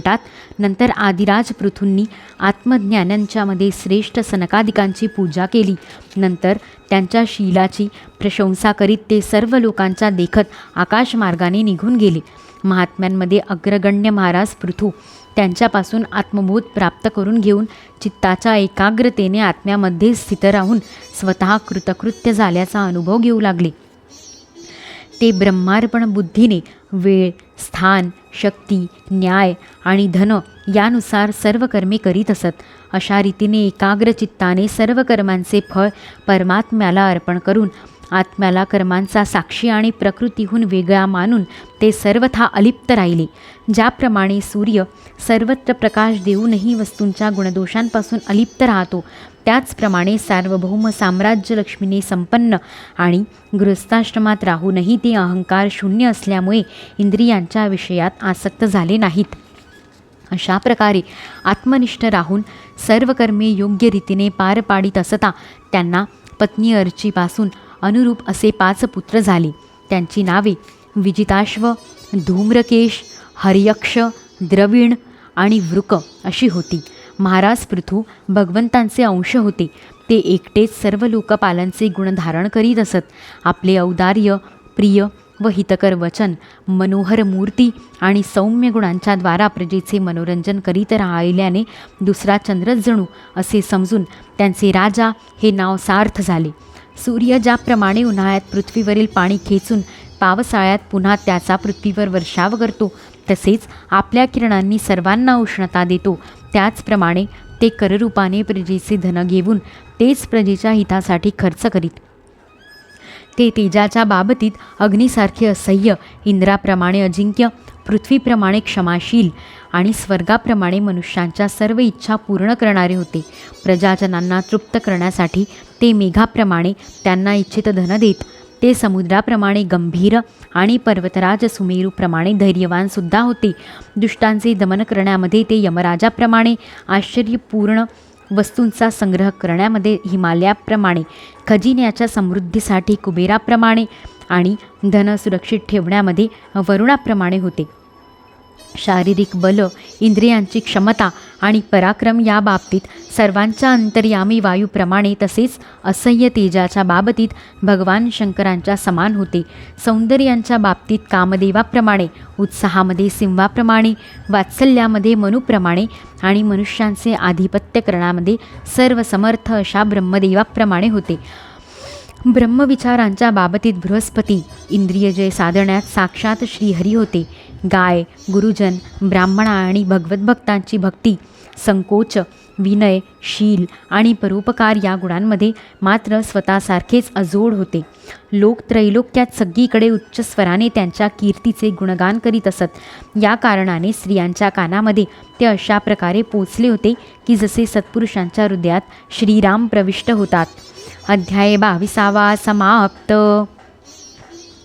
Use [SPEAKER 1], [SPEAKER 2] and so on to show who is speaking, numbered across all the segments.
[SPEAKER 1] म्हणतात नंतर आदिराज पृथूंनी आत्मज्ञानांच्यामध्ये श्रेष्ठ सनकादिकांची पूजा केली. नंतर त्यांच्या शीलाची प्रशंसा करीत ते सर्व लोकांच्या देखत आकाशमार्गाने निघून गेले. महात्म्यांमध्ये अग्रगण्य महाराज पृथू त्यांच्यापासून आत्मबोध प्राप्त करून घेऊन चित्ताच्या एकाग्रतेने आत्म्यामध्ये स्थित राहून स्वतः कृतकृत्य झाल्याचा अनुभव घेऊ लागले. ते ब्रह्मार्पण बुद्धीने वेळ स्थान शक्ती न्याय आणि धन यानुसार सर्व कर्मे करीत असत. अशा रीतीने एकाग्र चित्ताने सर्व कर्मांचे फळ परमात्म्याला अर्पण करून आत्म्याला कर्मांचा साक्षी आणि प्रकृतीहून वेगळा मानून ते सर्वथा अलिप्त राहिले. ज्याप्रमाणे सूर्य सर्वत्र प्रकाश देऊनही वस्तूंच्या गुणदोषांपासून अलिप्त राहतो त्याचप्रमाणे सार्वभौम साम्राज्य लक्ष्मीने संपन्न आणि गृहस्थाश्रमात राहूनही ते अहंकार शून्य असल्यामुळे इंद्रियांच्या विषयात आसक्त झाले नाहीत. अशा प्रकारे आत्मनिष्ठ राहून सर्व कर्मे योग्य रीतीने पार पाडित असता त्यांना पत्नी अर्चीपासून अनुरूप असे पाच पुत्र झाले. त्यांची नावे विजिताश्व धूम्रकेश हरियक्ष द्रविण आणि वृक अशी होती. महाराज पृथू भगवंतांचे अंश होते. ते एकटेच सर्व लोकपालांचे गुण धारण करीत असत. आपले औदार्य प्रिय व हितकर वचन मनोहर मूर्ती आणि सौम्य गुणांच्या द्वारा प्रजेचे मनोरंजन करीत राहिल्याने दुसरा चंद्रच जणू असे समजून त्यांचे राजा हे नाव सार्थ झाले. सूर्य ज्याप्रमाणे उन्हाळ्यात पृथ्वीवरील पाणी खेचून पावसाळ्यात पुन्हा त्याचा पृथ्वीवर वर्षाव करतो तसेच आपल्या किरणांनी सर्वांना उष्णता देतो. त्याचप्रमाणे ते कररूपाने प्रजेचे धन घेऊन तेच प्रजेच्या हितासाठी खर्च करीत. ते तेजाच्या बाबतीत अग्नीसारखे असह्य इंद्राप्रमाणे अजिंक्य पृथ्वीप्रमाणे क्षमाशील आणि स्वर्गाप्रमाणे मनुष्यांच्या सर्व इच्छा पूर्ण करणारे होते. प्रजाजनांना तृप्त करण्यासाठी ते मेघाप्रमाणे त्यांना इच्छित धन देत ते समुद्राप्रमाणे गंभीर आणि पर्वतराज सुमेरूप्रमाणे धैर्यवानसुद्धा होते. दुष्टांचे दमन करण्यामध्ये ते यमराजाप्रमाणे आश्चर्यपूर्ण वस्तूंचा संग्रह करण्यामध्ये हिमालयाप्रमाणे खजिन्याच्या समृद्धीसाठी कुबेराप्रमाणे आणि धन सुरक्षित ठेवण्यामध्ये वरुणाप्रमाणे होते. शारीरिक बल इंद्रियांची क्षमता आणि पराक्रम या बाबतीत सर्वांच्या अंतर्यामी वायूप्रमाणे तसेच असह्य तेजाच्या बाबतीत भगवान शंकरांच्या समान होते. सौंदर्यांच्या बाबतीत कामदेवाप्रमाणे उत्साहामध्ये सिंहाप्रमाणे वात्सल्यामध्ये मनुप्रमाणे आणि मनुष्यांचे आधिपत्य करण्यामध्ये सर्व समर्थ अशा ब्रह्मदेवाप्रमाणे होते. ब्रह्मविचारांच्या बाबतीत बृहस्पती इंद्रियजय साधण्यात साक्षात श्रीहरी होते. गाय गुरुजन ब्राह्मणा आणि भगवतभक्तांची भक्ती संकोच विनय शील आणि परोपकार या गुणांमध्ये मात्र स्वतःसारखेच अजोड होते. लोक त्रैलोक्यात सगळीकडे उच्च स्वराने त्यांच्या कीर्तीचे गुणगान करीत असत. या कारणाने स्त्रियांच्या कानामध्ये ते अशा प्रकारे पोचले होते की जसे सत्पुरुषांच्या हृदयात श्रीराम प्रविष्ट होतात. अध्याय बाविसावा समाप्त.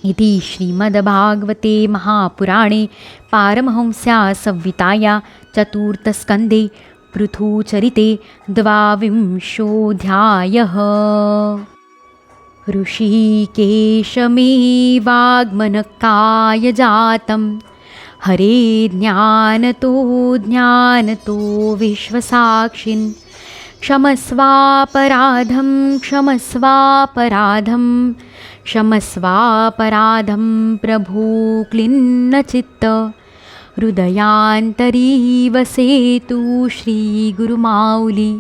[SPEAKER 1] इति श्रीमद्भागवते महापुराणे पारमहंस्या संविताया चतुर्थस्कन्दे पृथुचरिते द्वाविंशोऽध्यायः। ऋषिकेशमेवाग्मनकाय जातं हरे ज्ञानतो ज्ञानतो विश्वसाक्षिन्। क्षमस्वापराधं क्षमस्वापराधं। क्षमस्वापराधं प्रभो क्लिन्नचित्त। हृदयान्तरी वसेतु श्रीगुरुमाऊली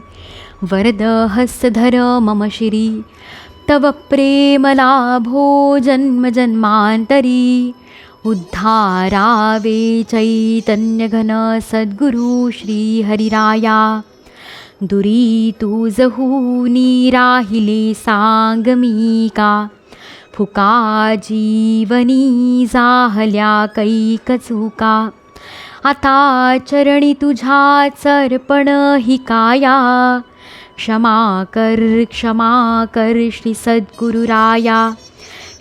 [SPEAKER 1] वरदहस्तधर मम श्री तव प्रेमलाभो जन्मजन्मान्तरी उद्धारावे चैतन्यघन सद्गुरु श्रीहरिराया दुरीतु जहूनी राहिले सांगमिका फुका जीवनी जाहल्या कैकचुका। आता चरणी तुझ्या चर्पण ही काया. क्षमा कर क्षमा कर श्री सद्गुरुराया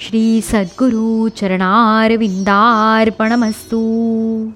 [SPEAKER 1] श्री सद्गुरु चरणारविंदार्पणमस्तू.